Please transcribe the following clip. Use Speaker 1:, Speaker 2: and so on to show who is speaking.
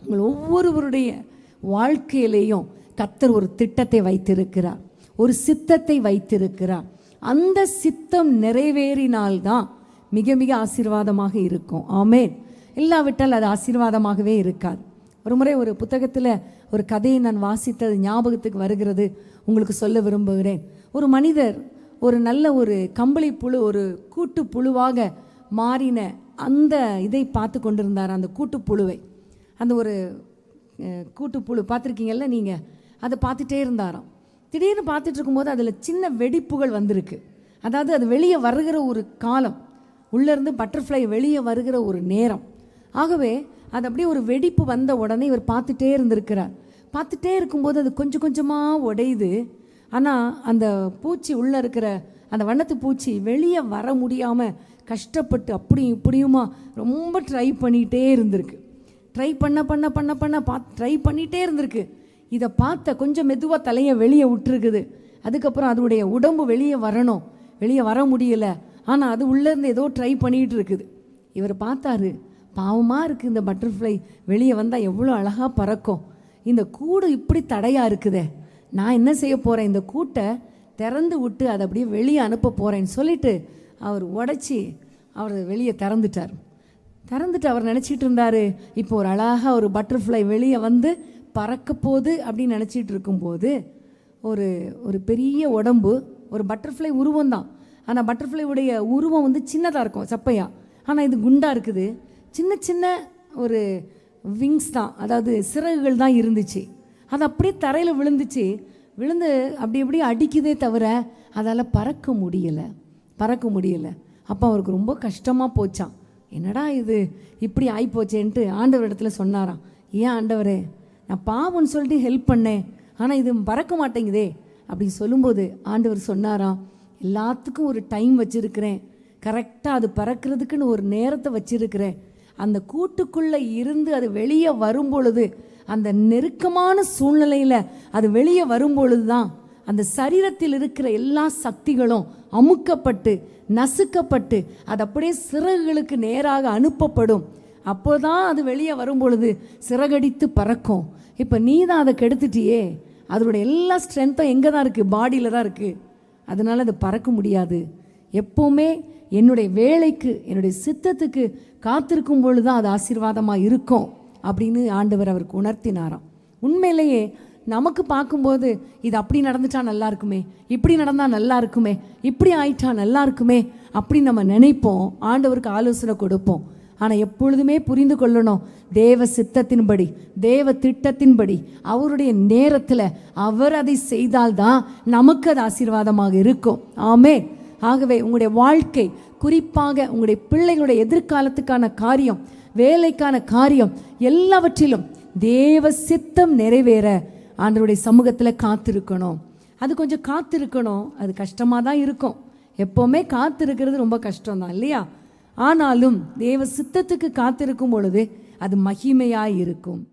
Speaker 1: உங்கள் ஒவ்வொருவருடைய வாழ்க்கையிலையும் கத்தர் ஒரு திட்டத்தை வைத்திருக்கிறார். ஒரு சித்தத்தை வைத்திருக்கிறார். அந்த சித்தம் நிறைவேறினால்தான் மிக மிக ஆசீர்வாதமாக இருக்கும். ஆமேன். இல்லாவிட்டால் அது ஆசீர்வாதமாகவே இருக்காது. ஒரு முறை ஒரு புத்தகத்தில் ஒரு கதையை நான் வாசித்தது ஞாபகத்துக்கு வருகிறது. உங்களுக்கு சொல்ல விரும்புகிறேன். ஒரு மனிதர் ஒரு நல்ல ஒரு கம்பளி புழு ஒரு கூட்டு புழுவாக மாறின அந்த இதை பார்த்து கொண்டிருந்தார். அந்த கூட்டு புழுவை. அந்த ஒரு கூட்டுப்புழு பார்த்துருக்கீங்கல்ல நீங்கள் அதை பார்த்துட்டே இருந்தாராம். திடீர்னு பார்த்துட்டு இருக்கும்போது அதில் சின்ன வெடிப்புகள் வந்திருக்கு. அதாவது அது வெளியே வருகிற ஒரு காலம். உள்ளேருந்து பட்டர்ஃப்ளை வெளியே வருகிற ஒரு நேரம். ஆகவே அது அப்படியே ஒரு வெடிப்பு வந்த உடனே இவர் பார்த்துட்டே இருந்திருக்கிறார். பார்த்துட்டே இருக்கும்போது அது கொஞ்சம் கொஞ்சமாக உடையுது. ஆனால் அந்த பூச்சி உள்ளே இருக்கிற அந்த வண்ணத்து பூச்சி வெளியே வர முடியாமல் கஷ்டப்பட்டு அப்படியும் இப்படியுமா ரொம்ப ட்ரை பண்ணிகிட்டே இருந்திருக்கு. ட்ரை பண்ண பண்ண பண்ண பண்ண பா ட்ரை பண்ணிகிட்டே இருந்திருக்கு. இதை பார்த்த கொஞ்சம் மெதுவாக தலையை வெளியே விட்டுருக்குது. அதுக்கப்புறம் அதனுடைய உடம்பு வெளியே வரணும். வெளியே வர முடியல. ஆனால் அது உள்ளேருந்து ஏதோ ட்ரை பண்ணிகிட்டு இருக்குது. இவர் பார்த்தாரு பாவமாக இருக்குது இந்த பட்டர்ஃப்ளை வெளியே வந்தால் எவ்வளோ அழகாக பறக்கும். இந்த கூடு இப்படி தடையாக இருக்குதே. நான் என்ன செய்ய போகிறேன் இந்த கூட்டை திறந்து விட்டு அதை அப்படியே வெளியே அனுப்ப போகிறேன்னு சொல்லிட்டு அவர் உடச்சி அவர் வெளியே திறந்துட்டார். திறந்துட்டு அவர் நினச்சிட்டு இருந்தாரு. இப்போ ஒரு அழகாக ஒரு பட்டர்ஃப்ளை வெளியே வந்து பறக்க போகுது அப்படின்னு நினச்சிட்டு இருக்கும்போது ஒரு ஒரு பெரிய உடம்பு ஒரு பட்டர்ஃப்ளை உருவம் தான். ஆனால் பட்டர்ஃப்ளை உடைய உருவம் வந்து சின்னதாக இருக்கும் சப்பையா. ஆனால் இது குண்டாக இருக்குது. சின்ன சின்ன ஒரு விங்ஸ் தான் அதாவது சிறகுகள் தான் இருந்துச்சு. அது அப்படியே தரையில் விழுந்துச்சு. விழுந்து அப்படி அப்படியே அடிக்குதே தவிர அதால் பறக்க முடியலை. பறக்க முடியலை. அப்போ அவருக்கு ரொம்ப கஷ்டமாக போச்சான் என்னடா இது? இப்படி ஆகிப்போச்சேன்ட்டு ஆண்டவர் இடத்துல சொன்னாராம். ஏன் ஆண்டவரே? நான் பாவம்னு சொல்லிட்டு ஹெல்ப் பண்ணேன். ஆனால் இது பறக்க மாட்டேங்குதே. அப்படி சொல்லும்போது ஆண்டவர் சொன்னாராம் எல்லாத்துக்கும் ஒரு டைம் வச்சுருக்கிறேன். கரெக்டாக அது பறக்கிறதுக்குன்னு ஒரு நேரத்தை வச்சுருக்கிறேன். அந்த கூட்டுக்குள்ளே இருந்து அது வெளியே வரும் பொழுது அந்த நெருக்கமான சூழ்நிலையில் அது வெளியே வரும் பொழுது தான் அந்த சரீரத்தில் இருக்கிற எல்லா சக்திகளும் அமுக்கப்பட்டு நசுக்கப்பட்டு அது அப்படியே சிறகுகளுக்கு நேராக அனுப்பப்படும். அப்போதான் அது வெளியே வரும் பொழுது சிறகடித்து பறக்கும். இப்போ நீ தான் அதை கெடுத்துட்டியே. அதனுடைய எல்லா ஸ்ட்ரென்த்தும் எங்கே தான் இருக்குது பாடியில் தான் இருக்குது அதனால் அது பறக்க முடியாது. எப்போவுமே என்னுடைய வேலைக்கு என்னுடைய சித்தத்துக்கு காத்திருக்கும் பொழுது தான் அது ஆசீர்வாதமாக இருக்கும் அப்படின்னு ஆண்டவர் அவருக்கு உணர்த்தினாராம். உண்மையிலேயே நமக்கு பார்க்கும்போது இது அப்படி நடந்துட்டா நல்லா இருக்குமே இப்படி நடந்தால் நல்லா இருக்குமே இப்படி ஆயிட்டா நல்லா இருக்குமே அப்படி நம்ம நினைப்போம் ஆண்டவருக்கு ஆலோசனை கொடுப்போம். ஆனால் எப்பொழுதுமே புரிந்து கொள்ளணும் தேவ சித்தத்தின்படி தேவ திட்டத்தின்படி அவருடைய நேரத்தில் அவர் அதை செய்தால்தான் நமக்கு அது ஆசீர்வாதமாக இருக்கும். ஆமே ஆகவே உங்களுடைய வாழ்க்கை குறிப்பாக உங்களுடைய பிள்ளைகளுடைய எதிர்காலத்துக்கான காரியம் வேலைக்கான காரியம் எல்லாவற்றிலும் தேவ சித்தம் நிறைவேற ஆண்டருடைய சமூகத்தில் காத்திருக்கணும். அது கொஞ்சம் காத்திருக்கணும். அது கஷ்டமாக தான் இருக்கும். எப்போவுமே காத்திருக்கிறது ரொம்ப கஷ்டம் தான் இல்லையா? ஆனாலும் தேவ சித்தத்துக்கு காத்திருக்கும் பொழுது அது மகிமையாக இருக்கும்.